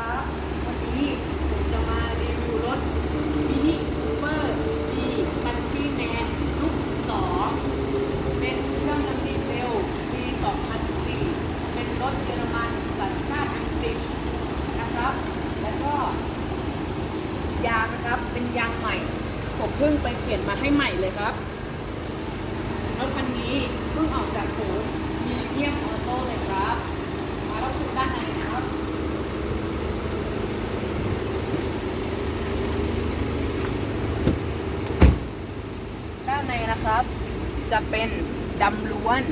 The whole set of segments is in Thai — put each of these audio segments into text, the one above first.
ครับวันนี้ผมจะมารีวิวรถมินิคูเปอร์ดีคันทรีแมนลุค2เป็นเครื่องยนต์ดีเซลปี2014 เป็นรถเยอรมันสัญชาติอังกฤษนะครับ แล้วก็ ยางนะครับเป็นยางใหม่ผมเพิ่งไปเปลี่ยนมาให้ใหม่เลยครับรถคันนี้เพิ่งออกจากศูนย์มิลเนียมออโต้เลยครับ มารับชมด้านในนะครับ ด้า นะครับ จะเป็นดำล้วน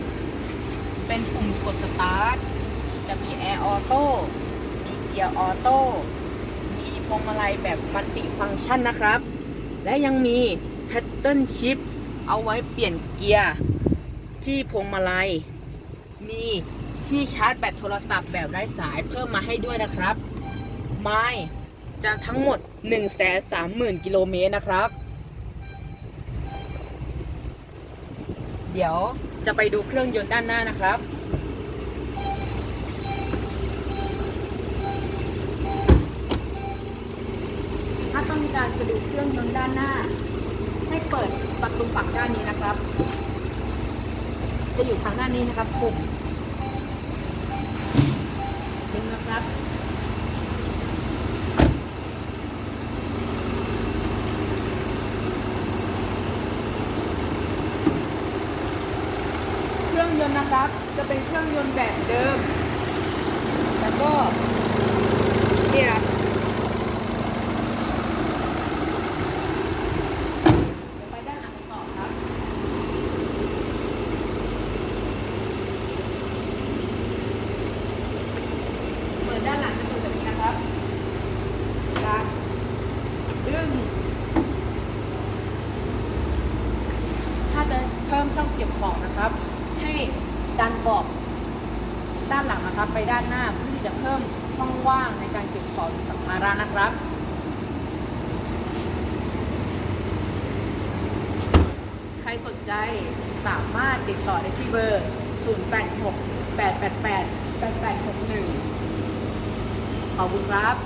เป็นปุ่มกดสตาร์ท จะมีแอร์ออโต้ มีเกียร์ออโต้ มีพวงมาลัยแบบมัลติฟังก์ชันนะครับ และยังมีแพทเทิร์นชิปเอาไว้เปลี่ยนเกียร์ที่พวงมาลัย มีที่ชาร์จแบตโทรศัพท์แบบไร้สายเพิ่มมาให้ด้วยนะครับ ไม้จะทั้งหมด 130,000 กิโลเมตรนะครับ เดี๋ยวจะไปดูเครื่องยนต์ด้านหน้านะครับ ถ้าต้องการจะดูเครื่องยนต์ด้านหน้า ให้เปิดประตูฝั่งด้านนี้นะครับ จะอยู่ทางด้านนี้นะครับปุ่มดึงนะครับ รื่องยนต์นะครับ จะเป็นเครื่องยนต์แบบเดิม แล้วก็เนี่ยครับเดี๋ยวไปด้านหลังกันต่อครับ เปิดด้านหลังจะเป็นแบบนี้นะครับดันดึง ถ้าจะเพิ่มช่องเก็บของนะครับ ให้ ดันเบอกด้านหลังนะครับ ไปด้านหน้าเพื่อที่จะเพิ่มช่องว่างในการเก็บของสัมภาระนะครับใครสนใจสามารถติดต่อได้ที่เบอร์ 086 888 8861 ขอบคุณครับ